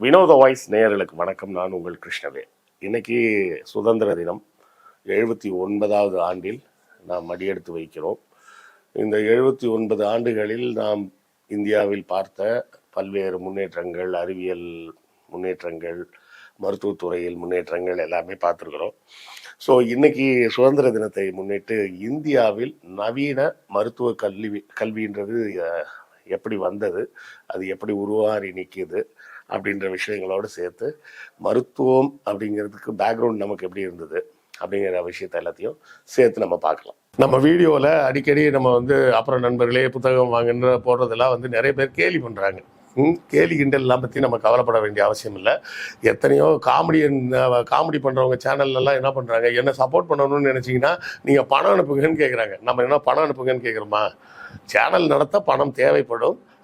வினோத வாய்ஸ் நேயர்களுக்கு வணக்கம். நான் உங்கள் கிருஷ்ணவே இன்னைக்கு சுதந்திர தினம். எழுபத்தி ஒன்பதாவது ஆண்டில் நாம் மடியெடுத்து வைக்கிறோம். இந்த எழுபத்தி ஒன்பது ஆண்டுகளில் நாம் இந்தியாவில் பார்த்த பல்வேறு முன்னேற்றங்கள் அறிவியல் முன்னேற்றங்கள் மருத்துவத்துறையில் முன்னேற்றங்கள் எல்லாமே பார்த்துருக்குறோம். ஸோ இன்னைக்கு சுதந்திர தினத்தை முன்னிட்டு இந்தியாவில் நவீன மருத்துவ கல்வி கல்வின்றது எப்படி வந்தது அது எப்படி உருவாகி நிற்கிது அப்படின்ற விஷயங்களோடு சேர்த்து மருத்துவம் அப்படிங்கிறதுக்கு பேக்ரவுண்ட் நமக்கு எப்படி இருந்தது அப்படிங்கிற விஷயத்த எல்லாத்தையும் சேர்த்து நம்ம பார்க்கலாம். நம்ம வீடியோவில் அடிக்கடி நம்ம வந்து அப்புறம் நண்பர்களே புத்தகம் வாங்குன்ற போடுறதெல்லாம் வந்து நிறைய பேர் கேலி பண்ணுறாங்க ம், கேலி கிண்டல்லாம் பற்றி நம்ம கவலைப்பட வேண்டிய அவசியம் இல்லை. எத்தனையோ காமெடியன் காமெடி பண்ணுறவங்க சேனல்லலாம் என்ன பண்ணுறாங்க என்ன சப்போர்ட் பண்ணணும்னு நினச்சிங்கன்னா நீங்கள் பணம் அனுப்புங்கன்னு கேட்குறாங்க நம்ம என்ன பணம் அனுப்புங்கன்னு கேட்குறோமா சேனல் நடத்த பணம் தேவைப்படும்.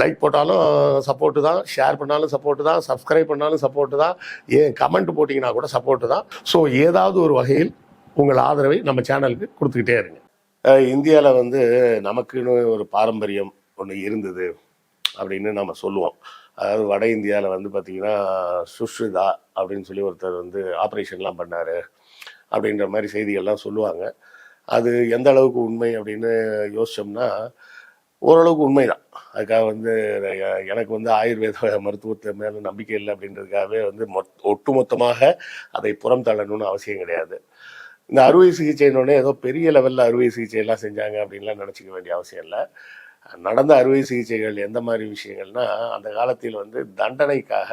லைக் போட்டாலும் சப்போர்ட்டு தான் ஷேர் பண்ணாலும் சப்போர்ட்டு தான் சப்ஸ்கிரைப் பண்ணாலும் சப்போர்ட்டு தான் ஏன் கமெண்ட் போட்டிங்கன்னா கூட சப்போர்ட்டு தான். ஸோ ஏதாவது ஒரு வகையில் உங்கள் ஆதரவை நம்ம சேனலுக்கு கொடுத்துக்கிட்டே இருங்க. இந்தியாவில் வந்து நமக்குன்னு ஒரு பாரம்பரியம் ஒன்று இருந்தது அப்படின்னு நம்ம சொல்லுவோம். அதாவது வட இந்தியாவில் வந்து பார்த்திங்கன்னா சுஷ்ரிதா அப்படின்னு சொல்லி ஒருத்தர் வந்து ஆப்ரேஷன்லாம் பண்ணார் அப்படின்ற மாதிரி செய்திகள்லாம் சொல்லுவாங்க. அது எந்த அளவுக்கு உண்மை அப்படின்னு யோசிச்சோம்னா ஓரளவுக்கு உண்மைதான். அதுக்காக வந்து எனக்கு வந்து ஆயுர்வேத மருத்துவத்தை மேலே நம்பிக்கை இல்லை அப்படின்றதுக்காகவே வந்து மொத் ஒட்டுமொத்தமாக அதை புறம் தள்ளணும்னு அவசியம் கிடையாது. இந்த அறுவை சிகிச்சைன்னொடனே ஏதோ பெரிய லெவலில் அறுவை சிகிச்சை எல்லாம் செஞ்சாங்க அப்படின்லாம் நினச்சிக்க வேண்டிய அவசியம் இல்லை. நடந்த அறுவை சிகிச்சைகள் எந்த மாதிரி விஷயங்கள்னா அந்த காலத்தில் வந்து தண்டனைக்காக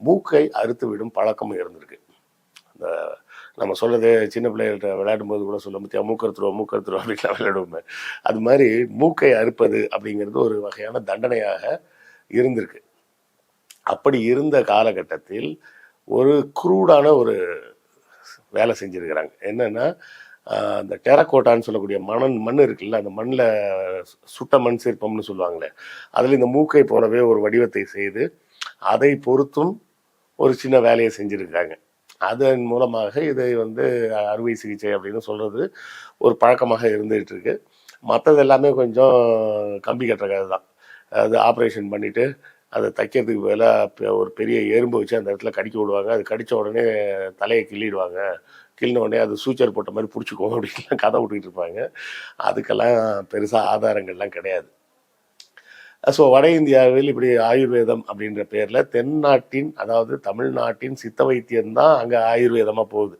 மூக்கை அறுத்து விடும் பழக்கம் இருந்திருக்கு. இந்த நம்ம சொல்றது சின்ன பிள்ளைகள்கிட்ட விளையாடும்போது கூட சொல்ல முடியா மூக்கறுத்துருவோம் மூக்கறுத்துருவோம் அப்படின்லாம் விளையாடுவோமே அது மாதிரி மூக்கை அறுப்பது அப்படிங்கிறது ஒரு வகையான தண்டனையாக இருந்திருக்கு. அப்படி இருந்த காலகட்டத்தில் ஒரு குரூடான ஒரு வேலை செஞ்சுருக்கிறாங்க. என்னென்னா அந்த டெரக்கோட்டான்னு சொல்லக்கூடிய மணன் மண் இருக்குல்ல அந்த மண்ணில் சுட்ட மண் சிற்பம்னு சொல்லுவாங்களே அதில் இந்த மூக்கை போலவே ஒரு வடிவத்தை செய்து அதை பொறுத்தும் ஒரு சின்ன வேலையை செஞ்சுருக்காங்க. அதன் மூலமாக இதை வந்து அறுவை சிகிச்சை அப்படின்னு சொல்கிறது ஒரு பழக்கமாக இருந்துகிட்டு இருக்கு மற்றது எல்லாமே கொஞ்சம் கம்பி கட்டுற கதை தான். அது ஆப்ரேஷன் பண்ணிவிட்டு அதை தைக்கிறதுக்கு பதிலாக ஒரு பெரிய எறும்பு வச்சு அந்த இடத்துல கடிக்க விடுவாங்க. அது கடித்த உடனே தலையை கிள்ளிடுவாங்க. கிள்ளின உடனே அது சூச்சர் போட்ட மாதிரி பிடிச்சிக்கும் அப்படின்லாம் கதை விட்டுக்கிட்டு இருப்பாங்க. அதுக்கெல்லாம் பெருசாக ஆதாரங்கள்லாம் கிடையாது. ஸோ வட இந்தியாவில் இப்படி ஆயுர்வேதம் அப்படின்ற பேரில் தென்னாட்டின் அதாவது தமிழ்நாட்டின் சித்த வைத்தியம்தான் அங்கே ஆயுர்வேதமாக போகுது.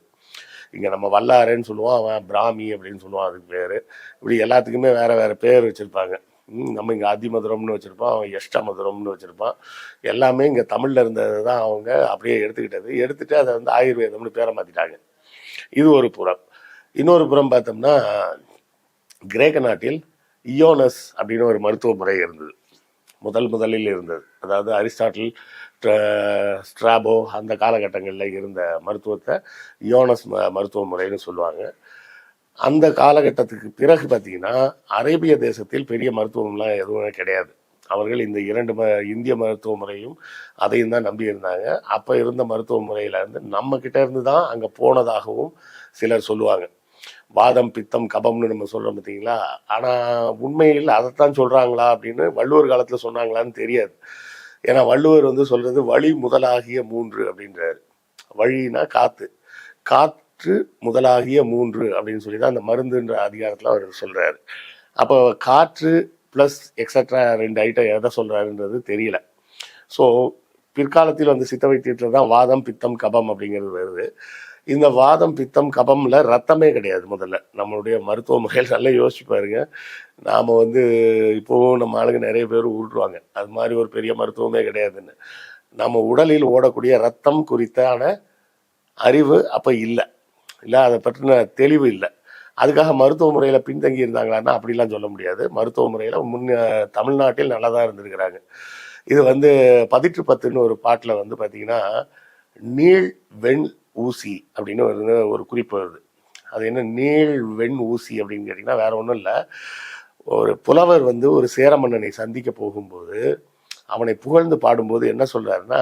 இங்கே நம்ம வல்லாரன்னு சொல்லுவோம் அவன் பிராமி அப்படின்னு சொல்லுவான் அதுக்கு பேர். இப்படி எல்லாத்துக்குமே வேறு வேறு பேர் வச்சுருப்பாங்க. நம்ம இங்கே அதிமதுரம்னு வச்சுருப்போம் அவன் எஷ்டமதுரம்னு வச்சுருப்பான். எல்லாமே இங்கே தமிழில் இருந்தது தான் அவங்க அப்படியே எடுத்துக்கிட்டது. எடுத்துகிட்டு அதை வந்து ஆயுர்வேதம்னு பேரை மாற்றிட்டாங்க இது ஒரு புறம். இன்னொரு புறம் பார்த்தோம்னா கிரேக்க நாட்டில் இயோனஸ் அப்படின்னு ஒரு மருத்துவ முறை இருந்தது. முதல் முதலில் இருந்தது. அதாவது அரிஸ்டாட்டில் ஸ்ட்ராபோ அந்த காலகட்டங்களில் இருந்த மருத்துவத்தை யோனஸ் ம மருத்துவ முறைன்னு சொல்லுவாங்க. அந்த காலகட்டத்துக்கு பிறகு பார்த்தீங்கன்னா அரேபிய தேசத்தில் பெரிய மருத்துவம்லாம் எதுவுமே கிடையாது. அவர்கள் இந்த இரண்டு ம இந்திய மருத்துவ முறையும் அதையும் தான் நம்பி இருந்தாங்க. அப்போ இருந்த மருத்துவ முறையிலேருந்து இருந்து இருந்து தான் அங்கே போனதாகவும் சிலர் சொல்லுவாங்க. வாதம் பித்தம் கபம்னு நம்ம சொல்றோம் பார்த்தீங்களா? ஆனால் உண்மையில் அதைத்தான் சொல்றாங்களா அப்படின்னு வள்ளுவர் காலத்தில் சொன்னாங்களான்னு தெரியாது. ஏன்னா வள்ளுவர் வந்து சொல்றது வழி முதலாகிய மூன்று அப்படின்றாரு. வழினா காத்து. காற்று முதலாகிய மூன்று அப்படின்னு சொல்லி தான் அந்த மருந்துன்ற அதிகாரத்தில் அவர் சொல்றாரு. அப்போ காற்று ப்ளஸ் எக்ஸட்ரா ரெண்டு ஐட்டம் எதை சொல்றாருன்றது தெரியல. ஸோ பிற்காலத்தில் வந்து சித்த வைத்தியத்தில் தான் வாதம் பித்தம் கபம் அப்படிங்கிறது வருது. இந்த வாதம் பித்தம் கபம்ல ரத்தமே கிடையாது முதல்ல. நம்மளுடைய மருத்துவ முறையில் நல்லா யோசிச்சு பாருங்க. நாம வந்து இப்போவும் நம்ம ஆளுங்க நிறைய பேர் உருட்டுவாங்க. அது மாதிரி ஒரு பெரிய மருத்துவமே கிடையாதுன்னு. நம்ம உடலில் ஓடக்கூடிய ரத்தம் குறித்தான அறிவு அப்போ இல்லை. இல்லை அதை பற்றின தெளிவு இல்லை. அதுக்காக மருத்துவ முறையில் பின்தங்கி இருந்தாங்களான்னா அப்படிலாம் சொல்ல முடியாது. மருத்துவ முறையில் முன் தமிழ்நாட்டில் நல்லா தான் இருந்திருக்கிறாங்க. இது வந்து பதிற்று பத்துன்னு ஒரு பாட்டில் வந்து பார்த்தீங்கன்னா நீள் வெண் ஊசி அப்படின்னு ஒரு ஒரு குறிப்பு வருது. அது என்ன நீள் வெண் ஊசி அப்படின்னு கேட்டிங்கன்னா வேற ஒன்றும் இல்லை. ஒரு புலவர் வந்து ஒரு சேர மன்னனை சந்திக்க போகும்போது அவனை புகழ்ந்து பாடும்போது என்ன சொல்றாருன்னா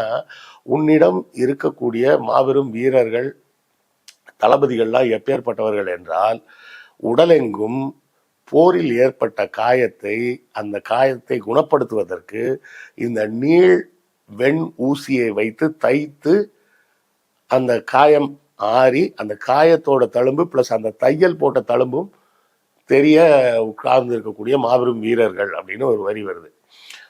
உன்னிடம் இருக்கக்கூடிய மாபெரும் வீரர்கள் தளபதிகள்லாம் எப்பேற்பட்டவர்கள் என்றால் உடலெங்கும் போரில் ஏற்பட்ட காயத்தை அந்த காயத்தை குணப்படுத்துவதற்கு இந்த நீள் வெண் ஊசியை வைத்து தைத்து அந்த காயம் ஆறி அந்த காயத்தோட தழும்பு ப்ளஸ் அந்த தையல் போட்ட தழும்பும் தெரிய உட்கார்ந்து இருக்கக்கூடிய மாபெரும் வீரர்கள் அப்படின்னு ஒரு வரி வருது.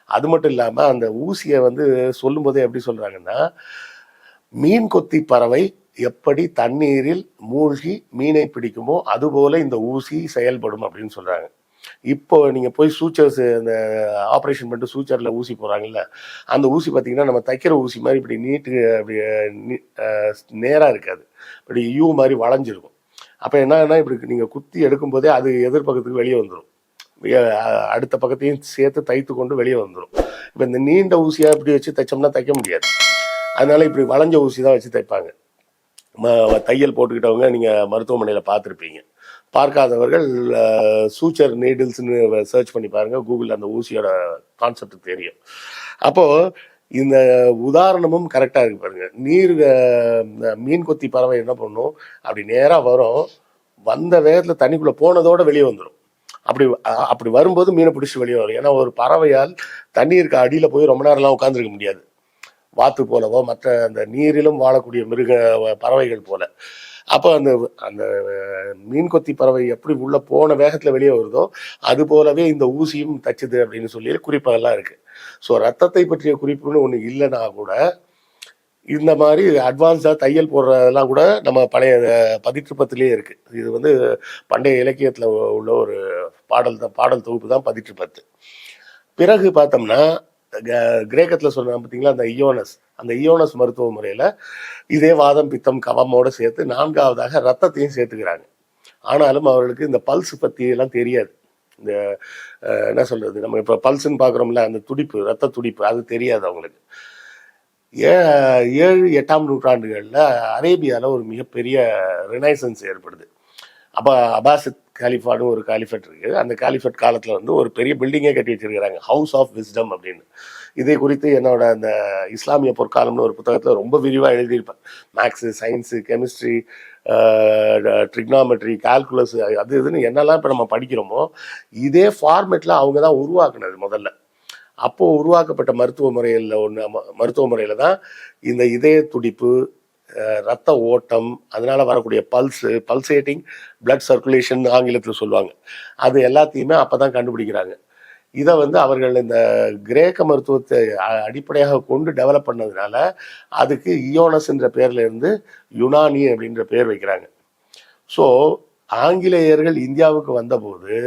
அது மட்டும் இல்லாமல் அந்த ஊசியை வந்து சொல்லும்போதே எப்படி சொல்கிறாங்கன்னா மீன் கொத்தி பறவை எப்படி தண்ணீரில் மூழ்கி மீனை பிடிக்குமோ அதுபோல இந்த ஊசி செயல்படும் அப்படின்னு சொல்கிறாங்க இப்போ நீங்க போய் சூச்சர்ஸ் அந்த ஆப்ரேஷன் பண்ணிட்டு சூச்சரில் ஊசி போகிறாங்கல்ல அந்த ஊசி பார்த்தீங்கன்னா நம்ம தைக்கிற ஊசி மாதிரி இப்படி நீட்டு அப்படி நேராக நேரா இருக்காது. இப்படி யூ மாதிரி வளைஞ்சிருக்கும். அப்ப என்னன்னா இப்படி நீங்க குத்தி எடுக்கும்போதே அது எதிர்பக்கத்துக்கு வெளியே வந்துடும் அடுத்த பக்கத்தையும் சேர்த்து தைத்து கொண்டு வெளியே வந்துடும் இப்போ இந்த நீண்ட ஊசியா இப்படி வச்சு தைச்சோம்னா தைக்க முடியாது. அதனால இப்படி வளைஞ்ச ஊசி தான் வச்சு தைப்பாங்க. தையல் போட்டுக்கிட்டவங்க நீங்க மருத்துவமனையில பார்த்துருப்பீங்க பார்க்காதவர்கள் சூச்சர் நீடில்ஸ்னு சர்ச் பண்ணி பாருங்க. கூகுளில் அந்த ஊசியோட கான்செப்ட் தெரியும். அப்போது இந்த உதாரணமும் கரெக்டாக இருக்கு பாருங்க. நீர் மீன் கொத்தி பறவை என்ன பண்ணும்? அப்படி நேராக வரும். வந்த வேகத்தில் தண்ணிக்குள்ளே போனதோட வெளியே வந்துடும் அப்படி அப்படி வரும்போது மீனை பிடிச்சி வெளியே வரும். ஏன்னா ஒரு பறவையால் தண்ணீருக்கு அடியில் போய் ரொம்ப நேரம்லாம் உட்காந்துருக்க முடியாது. வாத்து போலவோ மற்ற அந்த நீரிலும் வாழக்கூடிய மிருக பறவைகள் போல. அப்போ அந்த அந்த மீன்கொத்தி மீன் கொத்தி பறவை எப்படி உள்ள போன வேகத்தில் வெளியே வருதோ அது போலவே இந்த ஊசியும் தச்சுது அப்படின்னு சொல்லி குறிப்பெல்லாம் இருக்கு. ஸோ ரத்தத்தை பற்றிய குறிப்புன்னு ஒன்று இல்லைன்னா கூட இந்த மாதிரி அட்வான்ஸாக தையல் போடுறதெல்லாம் கூட நம்ம பழைய பதிற்றுப்பத்திலே இருக்கு. இது வந்து பண்டைய இலக்கியத்தில் உள்ள ஒரு பாடல் தான் பாடல் தொகுப்பு தான் பதிற்றுப்பத்து. பிறகு பார்த்தோம்னா கிரேக்கத்தில் சொன்ன பார்த்தீங்களா அந்த இயோனஸ் அந்த இயோனஸ் மருத்துவ முறையில் இதே வாதம் பித்தம் கவமோடு சேர்த்து நான்காவதாக ரத்தத்தையும் சேர்த்துக்கிறாங்க. ஆனாலும் அவர்களுக்கு இந்த பல்ஸ் பற்றி எல்லாம் தெரியாது. இந்த என்ன சொல்கிறது நம்ம இப்போ பல்ஸ்ன்னு பார்க்குறோம்ல அந்த துடிப்பு ரத்த துடிப்பு அது தெரியாது அவங்களுக்கு. ஏ ஏழு எட்டாம் நூற்றாண்டுகளில் அரேபியாவில் ஒரு மிகப்பெரிய ரினைசன்ஸ் ஏற்படுது. அப்போ அபாசித் காலிஃபான்னு ஒரு காலிஃபெட் இருக்குது. அந்த காலிஃபெட் காலத்தில் வந்து ஒரு பெரிய பில்டிங்கே கட்டி வச்சிருக்கிறாங்க. ஹவுஸ் ஆஃப் விஸ்டம் அப்படின்னு. இதை குறித்து என்னோட அந்த இஸ்லாமிய பொற்காலம்னு ஒரு புத்தகத்தில் ரொம்ப விரிவாக எழுதியிருப்பேன். Maths science chemistry trigonometry calculus அது இதுன்னு என்னெல்லாம் இப்போ நம்ம படிக்கிறோமோ இதே ஃபார்மேட்டில் அவங்க தான் உருவாக்குனது முதல்ல. அப்போது உருவாக்கப்பட்ட மருத்துவ முறையில் ஒன்று மருத்துவ முறையில் தான் இந்த இதய துடிப்பு ரத்த ஓட்டம் அதனால வரக்கூடிய பல்ஸு பல்சேட்டிங் பிளட் சர்க்குலேஷன் ஆங்கிலத்தில் சொல்லுவாங்க. அது எல்லாத்தையுமே அப்போ தான் கண்டுபிடிக்கிறாங்க. இதை வந்து அவர்கள் இந்த கிரேக்க மருத்துவத்தை அடிப்படையாக கொண்டு டெவலப் பண்ணதுனால அதுக்கு இயோனஸ் என்ற பேர்ல இருந்து யுனானி அப்படின்ற பேர் வைக்கிறாங்க. ஸோ ஆங்கிலேயர்கள் இந்தியாவுக்கு வந்தபோது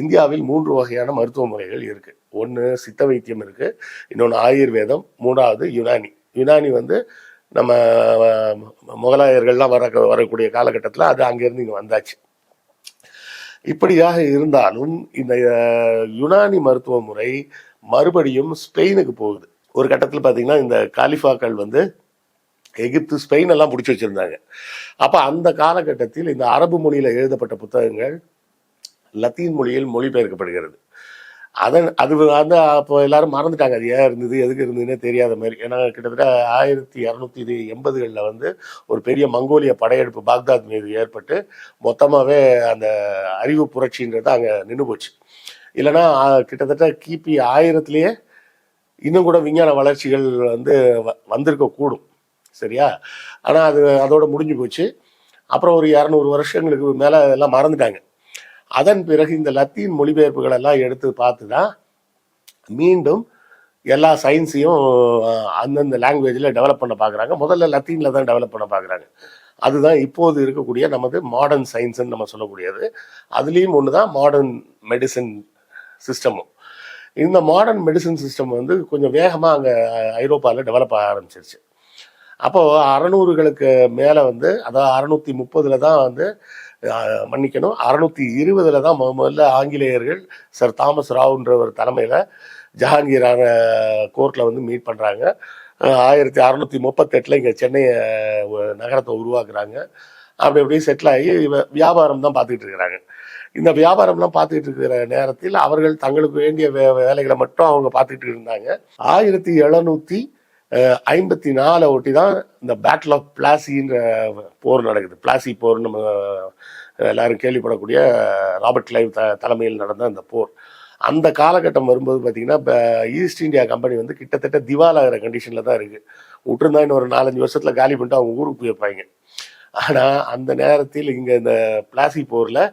இந்தியாவில் மூன்று வகையான மருத்துவ முறைகள் இருக்கு. ஒன்று சித்த வைத்தியம் இருக்கு இன்னொன்று ஆயுர்வேதம் மூணாவது யுனானி. யுனானி வந்து நம்ம முகலாயர்கள்லாம் வர வரக்கூடிய காலகட்டத்தில் அது அங்கேருந்து இங்கே வந்தாச்சு. இப்படியாக இருந்தாலும் இந்த யுனானி மருத்துவ முறை மறுபடியும் ஸ்பெயினுக்கு போகுது. ஒரு கட்டத்தில் பார்த்தீங்கன்னா இந்த காலிஃபாக்கள் வந்து எகிப்து ஸ்பெயின் எல்லாம் பிடிச்சி வச்சுருந்தாங்க. அப்போ அந்த காலகட்டத்தில் இந்த அரபு மொழியில் எழுதப்பட்ட புத்தகங்கள் லத்தீன் மொழியில் மொழிபெயர்க்கப்படுகிறது. அதன் அது வந்து அப்போ எல்லாரும் மறந்துட்டாங்க. அது ஏன் இருந்தது எதுக்கு இருந்ததுன்னே தெரியாத மாதிரி. ஏன்னா கிட்டத்தட்ட ஆயிரத்தி இரநூத்தி இது எண்பதுகளில் வந்து ஒரு பெரிய மங்கோலிய படையெடுப்பு பாக்தாத் மீது ஏற்பட்டு மொத்தமாகவே அந்த அறிவு புரட்சின்றது அங்கே நின்று போச்சு. இல்லைன்னா கிட்டத்தட்ட கிபி ஆயிரத்துலேயே இன்னும் கூட விஞ்ஞான வளர்ச்சிகள் வந்து வ- வந்திருக்க கூடும். சரியா? ஆனால் அது அதோட முடிஞ்சு போச்சு. அப்புறம் ஒரு இரநூறு வருஷங்களுக்கு மேலே எல்லாம் மறந்துட்டாங்க. அதன் பிறகு இந்த லத்தீன் மொழிபெயர்ப்புகள் எல்லாம் எடுத்து பார்த்து தான் மீண்டும் எல்லா சயின்ஸையும் அந்தந்த லாங்குவேஜில் டெவலப் பண்ண பார்க்குறாங்க. முதல்ல லத்தீனில் தான் டெவலப் பண்ண பார்க்குறாங்க. அதுதான் இப்போது இருக்கக்கூடிய நமது மாடர்ன் சயின்ஸுன்னு நம்ம சொல்லக்கூடியது. அதுலேயும் ஒன்று தான் மாடர்ன் மெடிசன் சிஸ்டமும் இந்த மாடர்ன் மெடிசன் சிஸ்டம் வந்து கொஞ்சம் வேகமாக அங்கே ஐரோப்பாவில் டெவலப் ஆக ஆரம்பிச்சிருச்சு. அப்போது அறநூறுகளுக்கு மேலே வந்து அதாவது அறநூற்றி முப்பதுல தான் வந்து மன்னிக்கணும். அறுநூத்தி இருபதுல தான் முத முதல்ல ஆங்கிலேயர்கள் சர் தாமஸ் ராவ்ன்ற ஒரு தலைமையில் ஜஹாங்கீரான கோர்ட்டில் வந்து மீட் பண்ணுறாங்க ஆயிரத்தி அறுநூத்தி முப்பத்தெட்டில் இங்கே சென்னையை நகரத்தை உருவாக்குறாங்க. அப்படி அப்படியே செட்டில் ஆகி வியாபாரம் தான் பார்த்துக்கிட்டு இருக்கிறாங்க. இந்த வியாபாரம்லாம் பார்த்துக்கிட்டு இருக்கிற நேரத்தில் அவர்கள் தங்களுக்கு வேண்டிய வே வேலைகளை மட்டும் அவங்க பார்த்துக்கிட்டு இருந்தாங்க. ஆயிரத்தி எழுநூத்தி ஐம்பத்தி நாலை ஒட்டி தான் இந்த பேட்டில் ஆஃப் பிளாசின்ற போர் நடக்குது. பிளாசி போர் நம்ம எல்லாரும் கேள்விப்படக்கூடிய ராபர்ட் லைவ் த தலைமையில் நடந்த அந்த போர். அந்த காலகட்டம் வரும்போது பார்த்தீங்கன்னா இப்போ ஈஸ்ட் இந்தியா கம்பெனி வந்து கிட்டத்தட்ட திவாலாகிற கண்டிஷனில் தான் இருக்குது விட்டுருந்தா இன்னும் ஒரு நாலஞ்சு வருஷத்தில் காலி பண்ணிட்டு அவங்க ஊருக்கு போயிருப்பாங்க. ஆனால் அந்த நேரத்தில் இங்கே இந்த பிளாசி போரில்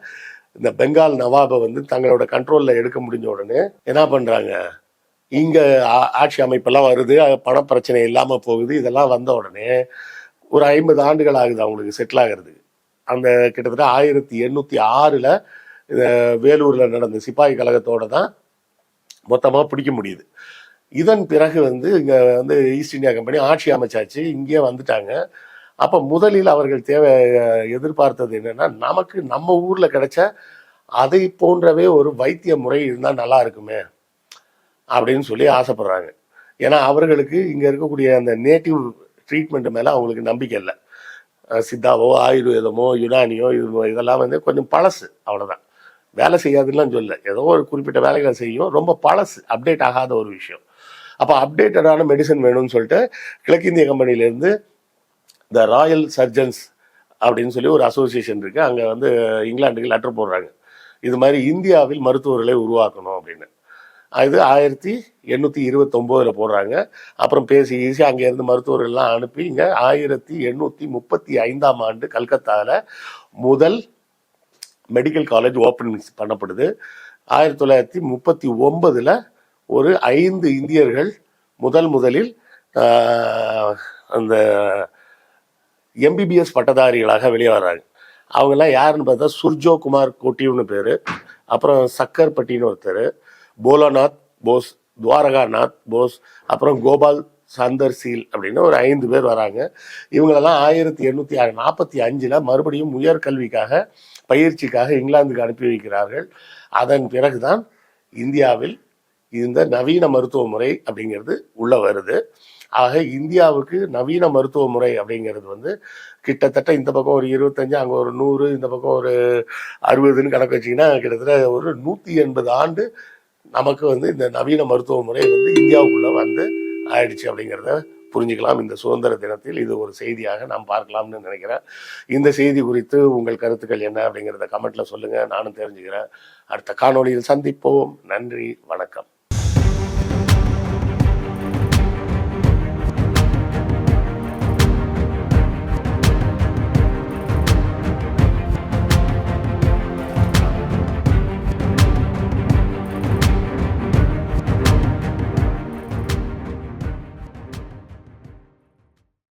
இந்த பெங்கால் நவாபை வந்து தங்களோட கண்ட்ரோலில் எடுக்க முடிஞ்ச உடனே என்ன பண்ணுறாங்க இங்கே ஆட்சி அமைப்பெல்லாம் வருது அது பண பிரச்சனை இல்லாமல் போகுது இதெல்லாம் வந்த உடனே ஒரு ஐம்பது ஆண்டுகள் ஆகுது அவங்களுக்கு செட்டில் ஆகிறது அந்த கிட்டத்தட்ட ஆயிரத்தி எண்ணூற்றி ஆறில் வேலூரில் நடந்த சிப்பாய் கழகத்தோடு தான் மொத்தமாக பிடிக்க முடியுது. இதன் பிறகு வந்து இங்கே வந்து ஈஸ்ட் இந்தியா கம்பெனி ஆட்சி அமைச்சாச்சு இங்கே வந்துட்டாங்க. அப்போ முதலில் அவர்கள் தேவை எதிர்பார்த்தது என்னன்னா நமக்கு நம்ம ஊரில் கிடைச்ச அதை போன்றவே ஒரு வைத்திய முறை இருந்தால் நல்லா இருக்குமே. அப்படின்னு சொல்லி ஆசைப்படுறாங்க. ஏன்னா அவர்களுக்கு இங்கே இருக்கக்கூடிய அந்த நேட்டிவ் ட்ரீட்மெண்ட் மேலே அவங்களுக்கு நம்பிக்கை இல்லை. சித்தாவோ ஆயுர்வேதமோ யுனானியோ இது இதெல்லாம் வந்து கொஞ்சம் பழசு அவ்வளோதான் வேலை செய்யாதுலாம் சொல்ல ஏதோ ஒரு குறிப்பிட்ட வேலைகளை செய்யும். ரொம்ப பழசு அப்டேட் ஆகாத ஒரு விஷயம். அப்போ அப்டேட்டடான மெடிசன் வேணும்னு சொல்லிட்டு கிழக்கிந்திய கம்பெனிலேருந்து த ராயல் சர்ஜன்ஸ் அப்படின்னு சொல்லி ஒரு அசோசியேஷன் இருக்குது அங்கே வந்து இங்கிலாந்துக்கு லெட்டர் போடுறாங்க. இது மாதிரி இந்தியாவில் மருத்துவர்களை உருவாக்கணும் அப்படின்னு. அது ஆயிரத்தி எண்ணூற்றி இருபத்தொம்போதில் போடுறாங்க. அப்புறம் பேசி ஈசி அங்கேருந்து மருத்துவர்கள்லாம் அனுப்பி இங்கே ஆயிரத்தி எண்ணூற்றி முப்பத்தி ஐந்தாம் ஆண்டு கல்கத்தாவில் முதல் மெடிக்கல் காலேஜ் ஓப்பன் பண்ணப்படுது. ஆயிரத்தி தொள்ளாயிரத்தி முப்பத்தி ஒன்பதில் ஒரு ஐந்து இந்தியர்கள் முதல் முதலில் அந்த எம்பிபிஎஸ் பட்டதாரிகளாக வெளியே வர்றாங்க. அவங்கெல்லாம் யாருன்னு பார்த்தா சுர்ஜோ குமார் கோட்டின்னு பேர். அப்புறம் சக்கர்பட்டின்னு ஒருத்தர் போலோநாத் போஸ் துவாரகாநாத் போஸ் அப்புறம் கோபால் சந்தர் சீல் அப்படின்னு ஒரு ஐந்து பேர் வராங்க. இவங்களெல்லாம் ஆயிரத்தி எண்ணூற்றி நாற்பத்தி அஞ்சில் மறுபடியும் உயர்கல்விக்காக பயிற்சிக்காக இங்கிலாந்துக்கு அனுப்பி வைக்கிறார்கள். அதன் பிறகுதான் இந்தியாவில் இந்த நவீன மருத்துவ முறை அப்படிங்கிறது உள்ள வருது. ஆக இந்தியாவுக்கு நவீன மருத்துவ முறை அப்படிங்கிறது வந்து கிட்டத்தட்ட இந்த பக்கம் ஒரு இருபத்தஞ்சு அங்கே ஒரு நூறு இந்த பக்கம் ஒரு அறுபதுன்னு கணக்கு வச்சிங்கன்னா கிட்டத்தட்ட ஒரு நூற்றி எண்பது ஆண்டு நமக்கு வந்து இந்த நவீன மருத்துவ முறை வந்து இந்தியாவுக்குள்ள வந்து ஆயிடுச்சு அப்படிங்கிறத புரிஞ்சுக்கலாம். இந்த சுதந்திர தினத்தில் இது ஒரு செய்தியாக நாம் பார்க்கலாம்னு நினைக்கிறேன். இந்த செய்தி குறித்து உங்கள் கருத்துக்கள் என்ன அப்படிங்கிறத கமெண்ட்ல சொல்லுங்க. நானும் தெரிஞ்சுக்கிறேன். அடுத்த காணொலியில் சந்திப்போம். நன்றி. வணக்கம்.